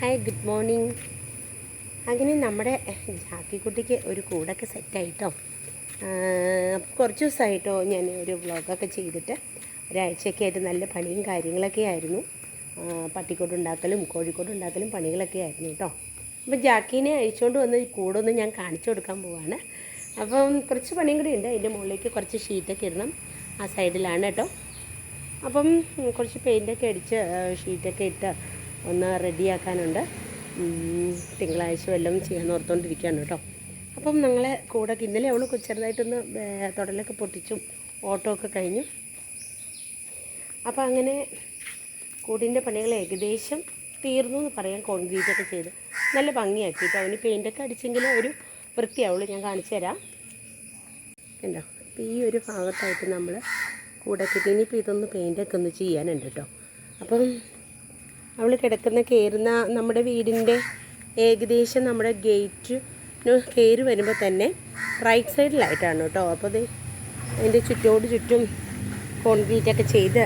Hi good morning അങ്ങനെ നമ്മുടെ ജാക്കിക്കുട്ടിക്ക് ഒരു കൂടൊക്കെ സെറ്റായിട്ടോ കുറച്ച് ദിവസമായിട്ടോ ഞാൻ ഒരു വ്ളോഗൊക്കെ ചെയ്തിട്ട്. ഒരാഴ്ചയൊക്കെ ആയിട്ട് നല്ല പണിയും കാര്യങ്ങളൊക്കെ ആയിരുന്നു. പട്ടിക്കോട് ഉണ്ടാക്കലും കോഴിക്കോട് ഉണ്ടാക്കലും പണികളൊക്കെ ആയിരുന്നു കേട്ടോ. അപ്പം ജാക്കീനെ അഴിച്ചുകൊണ്ട് വന്ന് കൂടൊന്ന് ഞാൻ കാണിച്ചു കൊടുക്കാൻ പോവാണ്. അപ്പം കുറച്ച് പണിയും കൂടി ഉണ്ട്. അതിന്റെ മുകളിലേക്ക് കുറച്ച് ഷീറ്റൊക്കെ ഇടണം. ആ സൈഡിലാണ് കേട്ടോ. അപ്പം കുറച്ച് പെയിന്റൊക്കെ അടിച്ച് ഷീറ്റൊക്കെ ഇട്ട് ഒന്ന് റെഡിയാക്കാനുണ്ട്. തിങ്കളാഴ്ച വല്ലതും ചെയ്യാൻ ഓർത്തുകൊണ്ടിരിക്കുകയാണ് കേട്ടോ. അപ്പം ഞങ്ങളെ കൂടെ ഇന്നലെ അവൾ ചെറുതായിട്ടൊന്ന് തുടലൊക്കെ പൊട്ടിച്ചും ഓട്ടോ ഒക്കെ കഴിഞ്ഞു. അപ്പോൾ അങ്ങനെ കൂടിന്റെ പണികൾ ഏകദേശം തീർന്നു എന്ന് പറയാം. കോൺക്രീറ്റ് ഒക്കെ ചെയ്ത്. നല്ല ഭംഗിയാക്കി ഇപ്പോൾ അവന് പെയിന്റൊക്കെ അടിച്ചെങ്കിൽ ഒരു വൃത്തിയാവുള്ളൂ. ഞാൻ കാണിച്ചു തരാം. ഉണ്ടോ അപ്പോൾ ഈ ഒരു ഭാഗത്തായിട്ട് നമ്മൾ കൂടെ കിട്ടി ഇനിയിപ്പോൾ ഇതൊന്ന് പെയിന്റൊക്കെ ഒന്ന് ചെയ്യാനുണ്ട് കേട്ടോ. അപ്പം അവൾ കിടക്കുന്ന കയറുന്ന നമ്മുടെ വീടിന്റെ ഏകദേശം നമ്മുടെ ഗേറ്റിന് കയറി വരുമ്പോൾ തന്നെ റൈറ്റ് സൈഡിലായിട്ടാണ് കേട്ടോ. അപ്പോൾ അത് അതിന്റെ ചുറ്റോട് ചുറ്റും കോൺക്രീറ്റൊക്കെ ചെയ്ത്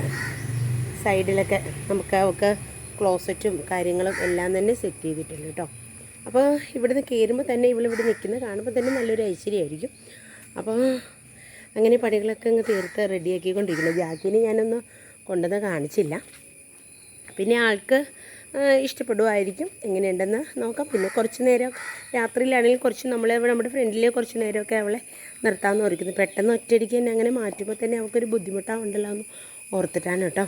സൈഡിലൊക്കെ നമുക്ക് അവൾക്ക് ക്ലോസറ്റും കാര്യങ്ങളും എല്ലാം തന്നെ സെറ്റ് ചെയ്തിട്ടുണ്ട് കേട്ടോ. അപ്പോൾ ഇവിടുന്ന് കയറുമ്പോൾ തന്നെ ഇവളിവിടെ നിൽക്കുന്നത് കാണുമ്പോൾ തന്നെ നല്ലൊരു ഐശ്വര്യമായിരിക്കും. അപ്പോൾ അങ്ങനെ പണികളൊക്കെ അങ്ങ് തീർത്ത് റെഡിയാക്കിക്കൊണ്ടിരിക്കുന്നു ജാക്കിനെ ഞാനൊന്ന് കൊണ്ടുവന്ന് കാണിച്ചില്ല. പിന്നെ ആൾക്ക് ഇഷ്ടപ്പെടുമായിരിക്കും എങ്ങനെയുണ്ടെന്ന് നോക്കാം. പിന്നെ കുറച്ച് നേരം രാത്രിയിലാണെങ്കിൽ കുറച്ച് നമ്മളെ നമ്മുടെ ഫ്രണ്ടിലെ കുറച്ച് നേരമൊക്കെ അവളെ നിർത്താമെന്ന് ഓർക്കുന്നു പെട്ടെന്ന് ഒറ്റയടിക്ക് തന്നെ അങ്ങനെ മാറ്റുമ്പോൾ തന്നെ അവൾക്കൊരു ബുദ്ധിമുട്ടാവുണ്ടല്ലോ എന്ന് ഓർത്തിട്ടാണ് കേട്ടോ.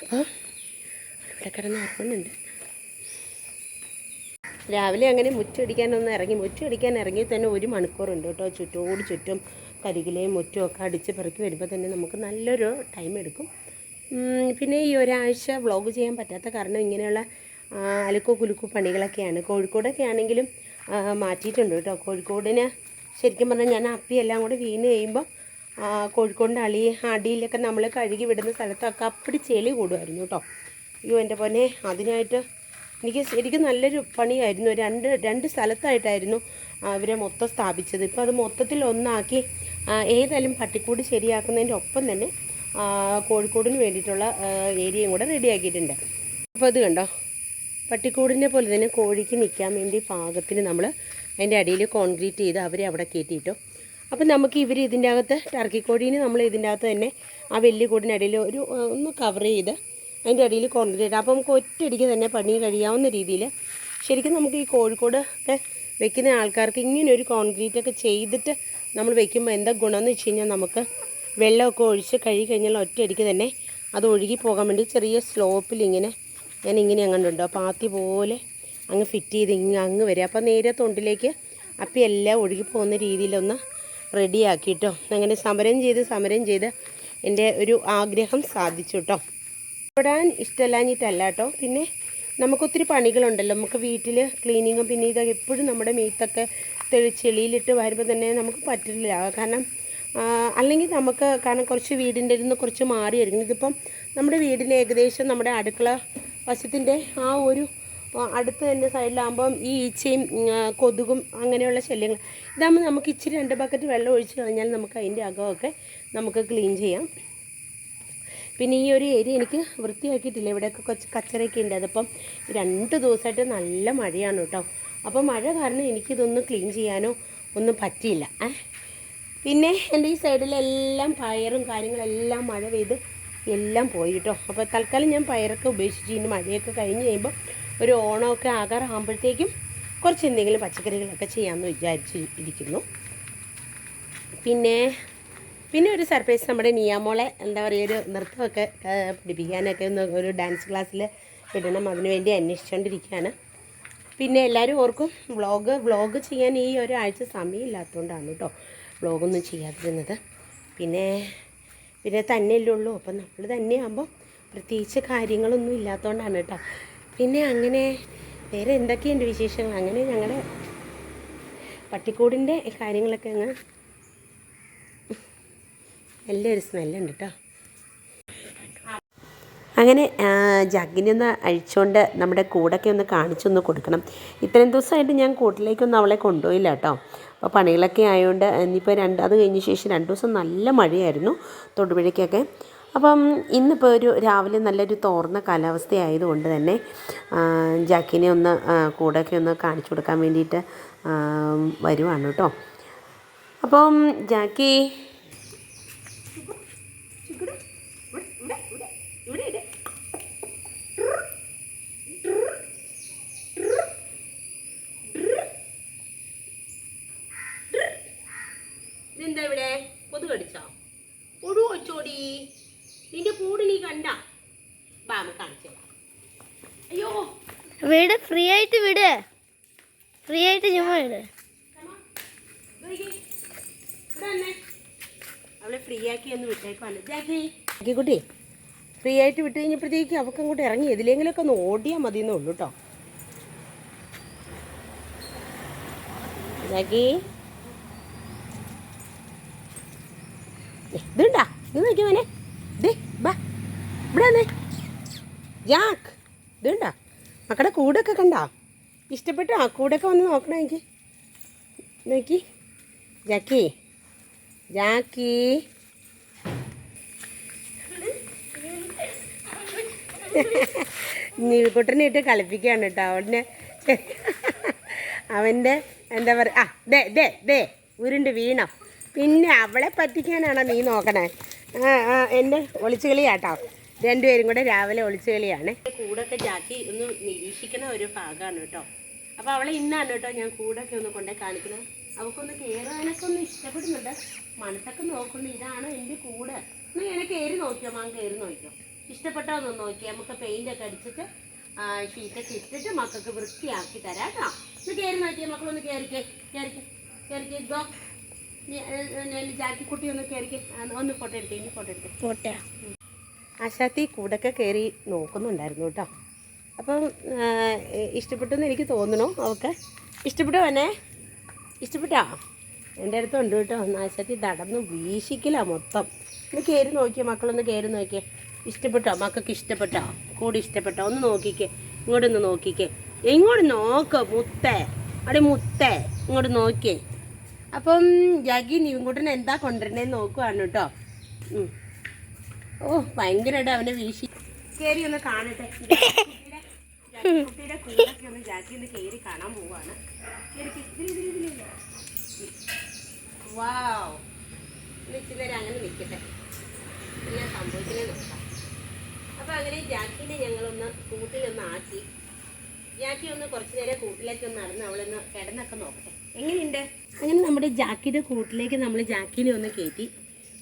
അപ്പോൾ ഇവിടെ കിടന്ന് ഓർക്കുന്നുണ്ട് രാവിലെ അങ്ങനെ മുറ്റടിക്കാനൊന്ന് ഇറങ്ങി മുറ്റടിക്കാൻ ഇറങ്ങി തന്നെ ഒരു മണിക്കൂറുണ്ട് കേട്ടോ. ചുറ്റോട് ചുറ്റും കരികിലെയും മുറ്റും ഒക്കെ അടിച്ച് പെറുക്കി വരുമ്പോൾ തന്നെ നമുക്ക് നല്ലൊരു ടൈം എടുക്കും. പിന്നെ ഈ ഒരാഴ്ച വ്ളോഗ് ചെയ്യാൻ പറ്റാത്ത കാരണം ഇങ്ങനെയുള്ള അലുക്കു കുലുക്കു പണികളൊക്കെയാണ്. കോഴിക്കോടൊക്കെ ആണെങ്കിലും മാറ്റിയിട്ടുണ്ട് കേട്ടോ. കോഴിക്കോടിന് ശരിക്കും പറഞ്ഞാൽ ഞാൻ അപ്പി എല്ലാം കൂടെ വീണ് കഴിയുമ്പോൾ കോഴിക്കോടിന്റെ അളി അടിയിലൊക്കെ നമ്മൾ കഴുകി വിടുന്ന സ്ഥലത്തൊക്കെ അപ്പടി ചെളി കൂടുമായിരുന്നു കേട്ടോ. അയ്യോ എന്റെ പൊന്നെ അതിനായിട്ട് എനിക്ക് ശരിക്കും നല്ലൊരു പണിയായിരുന്നു. രണ്ട് രണ്ട് സ്ഥലത്തായിട്ടായിരുന്നു അവരെ മൊത്തം സ്ഥാപിച്ചത്. ഇപ്പോൾ അത് മൊത്തത്തിൽ ഒന്നാക്കി ഏതായാലും പട്ടിക്കൂട് ശരിയാക്കുന്നതിന്റെ ഒപ്പം തന്നെ കോഴിക്കോടിന് വേണ്ടിയിട്ടുള്ള ഏരിയയും കൂടെ റെഡിയാക്കിയിട്ടുണ്ട്. അപ്പോൾ അത് കണ്ടോ? പട്ടിക്കൂടിനെ പോലെ തന്നെ കോഴിക്ക് നിൽക്കാൻ വേണ്ടി പാകത്തിന് നമ്മൾ അതിന്റെ അടിയിൽ കോൺക്രീറ്റ് ചെയ്ത് അവരെ അവിടെ കയറ്റിയിട്ടു. അപ്പം നമുക്ക് ഇവർ ഇതിന്റെ അകത്ത് ടർക്കിക്കോടീനെ നമ്മൾ ഇതിന്റെ അകത്ത് തന്നെ ആ വലിയ അടിയിൽ ഒരു ഒന്ന് കവർ ചെയ്ത് അതിന്റെ അടിയിൽ കോൺക്രീറ്റ് അപ്പോൾ നമുക്ക് ഒറ്റയടിക്ക് തന്നെ പണി കഴിയാവുന്ന രീതിയിൽ ശരിക്കും നമുക്ക് ഈ കോഴിക്കോട് ഒക്കെ വെക്കുന്ന ആൾക്കാർക്ക് ഇങ്ങനെ ഒരു കോൺക്രീറ്റ് ഒക്കെ ചെയ്തിട്ട് നമ്മൾ വെക്കുമ്പോൾ എന്താ ഗുണമെന്ന് വെച്ച് കഴിഞ്ഞാൽ നമുക്ക് വെള്ളമൊക്കെ ഒഴിച്ച് കഴുകി കഴിഞ്ഞാൽ ഒറ്റയടിക്ക് തന്നെ അത് ഒഴുകി പോകാൻ വേണ്ടി ചെറിയ സ്ലോപ്പിൽ ഇങ്ങനെ ഞാൻ ഇങ്ങനെ അങ്ങോട്ടുണ്ടോ ആത്തി പോലെ അങ്ങ് ഫിറ്റ് ചെയ്ത് ഇങ്ങ് അങ്ങ് വരിക. അപ്പോൾ നേരെ തൊണ്ടിലേക്ക് അപ്പം എല്ലാം ഒഴുകി പോകുന്ന രീതിയിലൊന്ന് റെഡിയാക്കി കേട്ടോ അങ്ങനെ സമരം ചെയ്ത് സമരം ചെയ്ത് എന്റെ ഒരു ആഗ്രഹം സാധിച്ചു കേട്ടോ ഇടാൻ ഇഷ്ടമല്ലാഞ്ഞിട്ടല്ല കേട്ടോ പിന്നെ നമുക്കൊത്തിരി പണികളുണ്ടല്ലോ. നമുക്ക് വീട്ടിൽ ക്ലീനിങ്ങും പിന്നെ ഇതൊക്കെ എപ്പോഴും നമ്മുടെ മീത്തൊക്കെ ചെളിയിലിട്ട് വരുമ്പോൾ തന്നെ നമുക്ക് പറ്റില്ല. കാരണം അല്ലെങ്കിൽ നമുക്ക് കാരണം കുറച്ച് വീടിന്റെ ഇരുന്ന് കുറച്ച് മാറിയായിരിക്കും. ഇതിപ്പം നമ്മുടെ വീടിന് ഏകദേശം നമ്മുടെ അടുക്കള വശത്തിന്റെ ആ ഒരു അടുത്ത് തന്നെ സൈഡിലാകുമ്പം ഈ ഈച്ചയും കൊതുകും അങ്ങനെയുള്ള ശല്യങ്ങൾ. ഇതാകുമ്പോൾ നമുക്ക് ഇച്ചിരി രണ്ട് ബക്കറ്റ് വെള്ളം ഒഴിച്ച് കഴിഞ്ഞാൽ നമുക്ക് അതിന്റെ അകമൊക്കെ നമുക്ക് ക്ലീൻ ചെയ്യാം. പിന്നെ ഈ ഒരു ഏരിയ എനിക്ക് വൃത്തിയാക്കിയിട്ടില്ല. ഇവിടെയൊക്കെ കുറച്ച് കച്ചറയൊക്കെ ഉണ്ട്. അതിപ്പം രണ്ട് ദിവസമായിട്ട് നല്ല മഴയാണ് കേട്ടോ. അപ്പോൾ മഴ കാരണം എനിക്കിതൊന്നും ക്ലീൻ ചെയ്യാനോ ഒന്നും പറ്റിയില്ല. ഏ? പിന്നെ എന്റെ ഈ സൈഡിലെല്ലാം പയറും കാര്യങ്ങളെല്ലാം മഴ പെയ്ത് എല്ലാം പോയി കേട്ടോ അപ്പോൾ തൽക്കാലം ഞാൻ പയറൊക്കെ ഉപേക്ഷിച്ച് ഇനി മഴയൊക്കെ കഴിഞ്ഞ് കഴിയുമ്പോൾ ഒരു ഓണമൊക്കെ ആകാറാകുമ്പോഴത്തേക്കും കുറച്ച് എന്തെങ്കിലും പച്ചക്കറികളൊക്കെ ചെയ്യാമെന്ന് വിചാരിച്ച് ഇരിക്കുന്നു. പിന്നെ പിന്നെ ഒരു സർപ്രൈസ് നമ്മുടെ നിയാമോളെ എന്താ പറയുക ഒരു നൃത്തമൊക്കെ പഠിപ്പിക്കാനൊക്കെ ഒന്ന് ഒരു ഡാൻസ് ക്ലാസ്സിൽ വിടണം അതിനുവേണ്ടി അന്വേഷിച്ചുകൊണ്ടിരിക്കുകയാണ് പിന്നെ എല്ലാവരും ഓർക്കും വ്ളോഗ് വ്ളോഗ് ചെയ്യാൻ ഈ ഒരാഴ്ച സമയമില്ലാത്തതുകൊണ്ടാണ് കേട്ടോ. വ്ളോഗൊന്നും ചെയ്യാതിരുന്നത്. പിന്നെ പിന്നെ തന്നെയല്ലേ ഉള്ളൂ അപ്പം നമ്മൾ തന്നെയാകുമ്പോൾ പ്രത്യേകിച്ച് കാര്യങ്ങളൊന്നും ഇല്ലാത്തതുകൊണ്ടാണ് കേട്ടോ. പിന്നെ അങ്ങനെ വേറെ എന്തൊക്കെയുണ്ട് വിശേഷങ്ങൾ? അങ്ങനെ ഞങ്ങളുടെ പട്ടിക്കൂടിന്റെ കാര്യങ്ങളൊക്കെ അങ്ങ് നല്ലൊരു സ്മെല്ലുണ്ട് കേട്ടോ. അങ്ങനെ ജഗ്ഗിനെ ഒന്ന് അഴിച്ചുകൊണ്ട് നമ്മുടെ കൂടൊക്കെ ഒന്ന് കാണിച്ചൊന്ന് കൊടുക്കണം. ഇത്രയും ദിവസമായിട്ട് ഞാൻ കൂട്ടിലേക്കൊന്നും അവളെ കൊണ്ടുപോയില്ല കേട്ടോ. അപ്പോൾ പണികളൊക്കെ ആയതുകൊണ്ട് ഇനിയിപ്പോൾ രണ്ട് അത് കഴിഞ്ഞ ശേഷം രണ്ട് ദിവസം നല്ല മഴയായിരുന്നു തൊടുപുഴയ്ക്കൊക്കെ. അപ്പം ഇന്നിപ്പോൾ ഒരു രാവിലെ നല്ലൊരു തോർന്ന കാലാവസ്ഥയായതുകൊണ്ട് തന്നെ ജാക്കിനെ ഒന്ന് കൂടെയൊക്കെ ഒന്ന് കാണിച്ചു കൊടുക്കാൻ വേണ്ടിയിട്ട് വരുവാണ് കേട്ടോ. അപ്പം ജാക്കി ഇതെന്താ ഇവിടെ കൊതു കടിച്ചോ ഒഴു വെച്ചോടി നിന്റെ കൂട് നീ കണ്ട ബാമ കാണിച്ചു അയ്യോ വിട് ഫ്രീ ആയിട്ട് വിട്. ഫ്രീ ആയിട്ട് ചുമ്മാ വിട്. ുട്ടി ഫ്രീ ആക്കി കുട്ടി ഫ്രീ ആയിട്ട് വിട്ട് കഴിഞ്ഞപ്പോഴത്തേക്ക് അവൾക്ക് അങ്ങോട്ട് ഇറങ്ങി. എതിലെങ്കിലൊക്കെ ഒന്ന് ഓടിയാൽ മതി എന്നേ ഉള്ളൂ കേട്ടോ ഇതുണ്ടാ ഇത് നോക്കിയവനെ ദേ ബാ ഇവിടെ ജാക്ക് ഇതുണ്ടാ മക്കളുടെ കൂടൊക്കെ കണ്ടാ? ഇഷ്ടപ്പെട്ടോ? കൂടൊക്കെ വന്ന് നോക്കണം എനിക്ക്? നോക്കി. ജാക്കി. ജാക്കി. നീൽക്കുട്ടനെ ഇട്ട് കളിപ്പിക്കുകയാണ് കേട്ടോ. അവന്റെ അവന്റെ എന്താ പറയുക ആ ദേ ദേ ദേ ഉരുണ്ട് വീണം? പിന്നെ അവളെ പറ്റിക്കാനാണോ നീ നോക്കണേ? ആ ആ എന്റെ ഒളിച്ചു കളിയാട്ടോ രണ്ടുപേരും കൂടെ രാവിലെ ഒളിച്ചു കളിയാണ്. കൂടൊക്കെ ജാക്കി ഒന്ന് നിരീക്ഷിക്കണ ഒരു ഭാഗമാണ് കേട്ടോ. അപ്പോൾ അവളെ ഇന്നാണ് കേട്ടോ ഞാൻ കൂടൊക്കെ ഒന്ന് കൊണ്ടേ കാണിക്കണം. അവൾക്കൊന്ന് കയറാനൊക്കെ ഒന്ന് ഇഷ്ടപ്പെടുന്നുണ്ട്. മനസ്സൊക്കെ നോക്കുന്നു. ഇതാണ് എന്റെ കൂട്. ഒന്ന് ഇങ്ങനെ കയറി നോക്കിയോ മാൻ കയറി നോക്കിയോ? ഇഷ്ടപ്പെട്ടോ ഒന്ന് നോക്കി നമുക്ക് പെയിന്റ് ഒക്കെ അടിച്ചിട്ട് ഷീറ്റൊക്കെ ഇട്ടിട്ട് മക്കൾക്ക് വൃത്തിയാക്കി തരാം കേട്ടോ. ഒന്ന് കയറി നോക്കിയാൽ മക്കളൊന്ന് കയറിക്കേ കയറിക്കേ കയറിക്കേ. ഇതോ ഞാൻ ജാക്കിക്കുട്ടി ഒന്ന് കയറിക്കേ. ഒന്ന് ഫോട്ടോ എടുത്തേ ഇനി ഫോട്ടോ എടുത്തേ. പോട്ടെ ആശാത്തി കൂടൊക്കെ കയറി നോക്കുന്നുണ്ടായിരുന്നു കേട്ടോ. അപ്പം ഇഷ്ടപ്പെട്ടു എന്ന് എനിക്ക് തോന്നണു അവൾക്ക്. ഇഷ്ടപ്പെട്ടോ എന്നെ ഇഷ്ടപ്പെട്ടോ? എന്റെ അടുത്തുണ്ട് കേട്ടോ. ആശാത്തി നടന്ന് വീശിക്കില്ല മൊത്തം. ഒന്ന് കയറി നോക്കിയേ മക്കളൊന്ന് കയറി നോക്കിയേ. ഇഷ്ടപ്പെട്ടോ? മക്കൾക്ക് ഇഷ്ടപ്പെട്ടോ? കൂടി ഇഷ്ടപ്പെട്ടോ? ഒന്ന് നോക്കിക്കേ. ഇങ്ങോട്ടൊന്ന് നോക്കിക്കേ. ഇങ്ങോട്ട് നോക്ക് മുത്തേ. അവിടെ മുത്തേ. ഇങ്ങോട്ട് നോക്കിയേ. അപ്പം ജഗി നീങ്കൂട്ടൻ എന്താ കൊണ്ടുവരണേന്ന് നോക്കുവാണ് കേട്ടോ. ഓ ഭയങ്കരമായിട്ട് അവനെ വീശി. കേരി ഒന്ന് കാണട്ടെ. കുട്ടിയുടെ കുഞ്ഞൊക്കെ ഒന്ന് ജാക്കി ഒന്ന് കയറി കാണാൻ പോവാണ്. വാവ്. ഇച്ചിരി അങ്ങനെ നിൽക്കട്ടെ എന്നാ സംഭവിക്കുന്നത് നോക്കാം. അപ്പൊ അങ്ങനെ ജാക്കിനെ ഞങ്ങളൊന്ന് കൂട്ടിലൊന്ന് ആക്കി. ജാക്കി ഒന്ന് കുറച്ചു നേരം കൂട്ടിലേക്ക് ഒന്ന് നടന്ന് അവളൊന്ന് കിടന്നൊക്കെ നോക്കട്ടെ. എങ്ങനെയുണ്ട്? അങ്ങനെ നമ്മുടെ ജാക്കിയുടെ കൂട്ടിലേക്ക് നമ്മൾ ജാക്കിനെ ഒന്ന് കയറ്റി.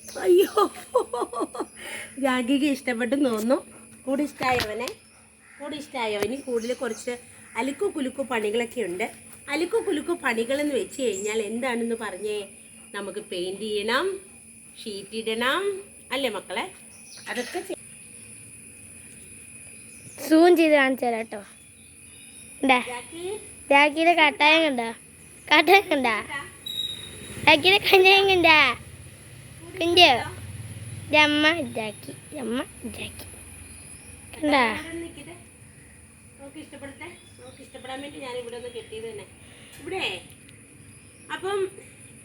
അയ്യോ. ജാക്കിക്ക് ഇഷ്ടപ്പെട്ടെന്ന് തോന്നുന്നു കൂടി ഇഷ്ടമായവനെ കൂടി ഇഷ്ടമായവന് കൂടുതൽ കുറച്ച് അലുക്കു കുലുക്കു പണികളൊക്കെ ഉണ്ട്. അലുക്കു കുലുക്കു പണികളെന്ന് വെച്ച് കഴിഞ്ഞാൽ എന്താണെന്ന് പറഞ്ഞേ? നമുക്ക് പെയിന്റ് ചെയ്യണം ഷീറ്റ് ഇടണം അല്ലേ മക്കളെ? അതൊക്കെ സൂം ചെയ്ത് കാണിച്ചു തരാം കേട്ടോ. രാഖിയുടെ കട്ടായം കണ്ടോ? കട്ടായം കണ്ടാ? രാഖിയുടെ കഞ്ഞായം കണ്ട? കണ്ടോ ഇതമ്മ ജാക്കി അമ്മ ജാക്കി. കണ്ടാ? ഇവിടെ നിൽക്കട്ടെ നമുക്ക് ഇഷ്ടപ്പെടട്ടെ നമുക്ക് ഇഷ്ടപ്പെടാൻ വേണ്ടി ഞാൻ ഇവിടെ ഒന്ന് കെട്ടിയത് തന്നെ. ഇവിടെ. അപ്പം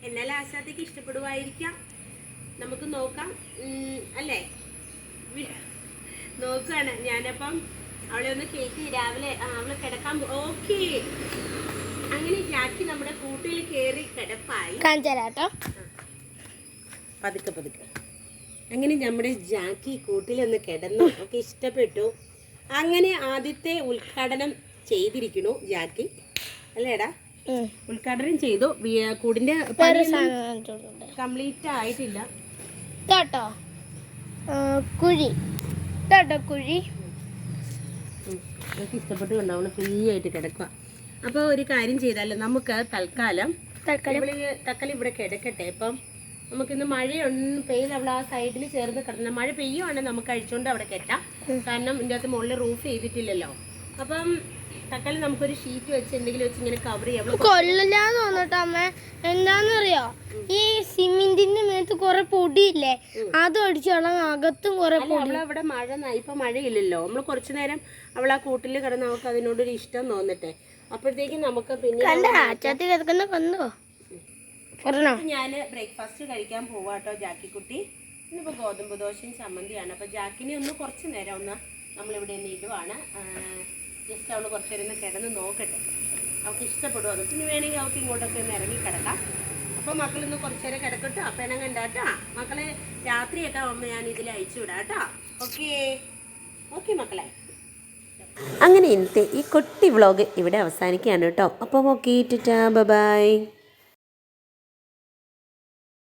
എല്ലാ ആശാത്തേക്ക് ഇഷ്ടപ്പെടുവായിരിക്കാം. നമുക്ക് നോക്കാം. അല്ലേ? നോക്കുകയാണ് ഞാനപ്പം അവളെ ഒന്ന് കേക്ക് രാവിലെ അവളെ കിടക്കാൻ ഓക്കെ. അങ്ങനെ ജാക്കി നമ്മുടെ കൂട്ടിൽ കയറി കിടപ്പായി. കേട്ടോ. പതുക്കെ പതുക്കെ. അങ്ങനെ നമ്മുടെ ജാക്കി കൂട്ടിലൊന്ന് കിടന്നു ഒക്കെ ഇഷ്ടപ്പെട്ടു. അങ്ങനെ ആദ്യത്തെ ഉദ്ഘാടനം ചെയ്തിരിക്കുന്നു ജാക്കി. അല്ലേടാ. ഉദ്ഘാടനം ചെയ്തു. കൂടിന്റെ കംപ്ലീറ്റ് ആയിട്ടില്ല. കേട്ടോ കുഴി. കേട്ടോ കുഴി. നമുക്ക് ഇഷ്ടപ്പെട്ട് കണ്ടാവണം. ഫ്രീ ആയിട്ട് കിടക്കുക. അപ്പോൾ ഒരു കാര്യം ചെയ്താലോ? നമുക്ക് തൽക്കാലം തക്കൽ ഇവിടെ കിടക്കട്ടെ. ഇപ്പം നമുക്കിന്ന് മഴയൊന്നും പെയ്ത് അവിടെ ആ സൈഡിൽ ചേർന്ന് കിടന്ന മഴ പെയ്യുവാണെങ്കിൽ നമുക്ക് അഴിച്ചുകൊണ്ട് അവിടെ കെട്ടാം. കാരണം ഇതിന്റെ അകത്ത് മുകളിൽ റൂഫ് ചെയ്തിട്ടില്ലല്ലോ. അപ്പം തക്കാളി നമുക്കൊരു ഷീറ്റ് വെച്ച് എന്തെങ്കിലും വെച്ച് ഇങ്ങനെ കവർ ചെയ്യാം. അവൾ കൊള്ളില്ലാന്ന് തോന്നട്ടോ അമ്മ. എന്താന്നറിയോ? ഈ സിമെന്റിന്റെ മേത്ത് കുറെ പൊടിയില്ലേ? അത് അടിച്ചോളാം അകത്തും കുറെ പൊടി. അവളവിടെ മഴ ഇപ്പൊ മഴയില്ലല്ലോ. നമ്മൾ കുറച്ചു നേരം അവൾ ആ കൂട്ടിൽ കിടന്ന് അവൾക്ക് അതിനോടൊരു ഇഷ്ടം തോന്നട്ടെ. അപ്പോഴത്തേക്കും നമുക്ക് പിന്നെ കണ്ടോ? അച്ചാത്തി കിടക്കുന്ന കണ്ടോ ഞാൻ ബ്രേക്ക്ഫാസ്റ്റ് കഴിക്കാൻ പോവാട്ടോ ജാക്കിക്കുട്ടി. ഇന്നിപ്പോൾ ഗോതമ്പ് ദോശയും ചമ്മന്തിയാണ്. അപ്പോൾ ജാക്കിനെ ഒന്ന് കുറച്ച് നേരം ഒന്ന് നമ്മളിവിടെ ഒന്ന് ഇടുവാണ്. ജസ്റ്റ് അവൾ കുറച്ച് നേരം കിടന്ന് നോക്കട്ടെ. അവൾക്ക് ഇഷ്ടപ്പെടും അത്? പിന്നെ വേണമെങ്കിൽ അവൾക്ക് ഇങ്ങോട്ടൊക്കെ ഒന്ന് ഇറങ്ങി കിടക്കാം. അപ്പോൾ മക്കളൊന്ന് കുറച്ച് നേരം കിടക്കട്ടോ. അപ്പം എന്നെ കണ്ടാട്ടാ മക്കളെ രാത്രിയൊക്കെ അമ്മ ഞാൻ ഇതിൽ അയച്ചു വിടാട്ടാ ഓക്കേ? ഓക്കെ മക്കളെ. അങ്ങനെ ഇന്നത്തെ ഈ കൊട്ടി വ്ളോഗ് ഇവിടെ അവസാനിക്കുകയാണ് കേട്ടോ അപ്പോൾ ഓക്കെ ടാ ബൈ.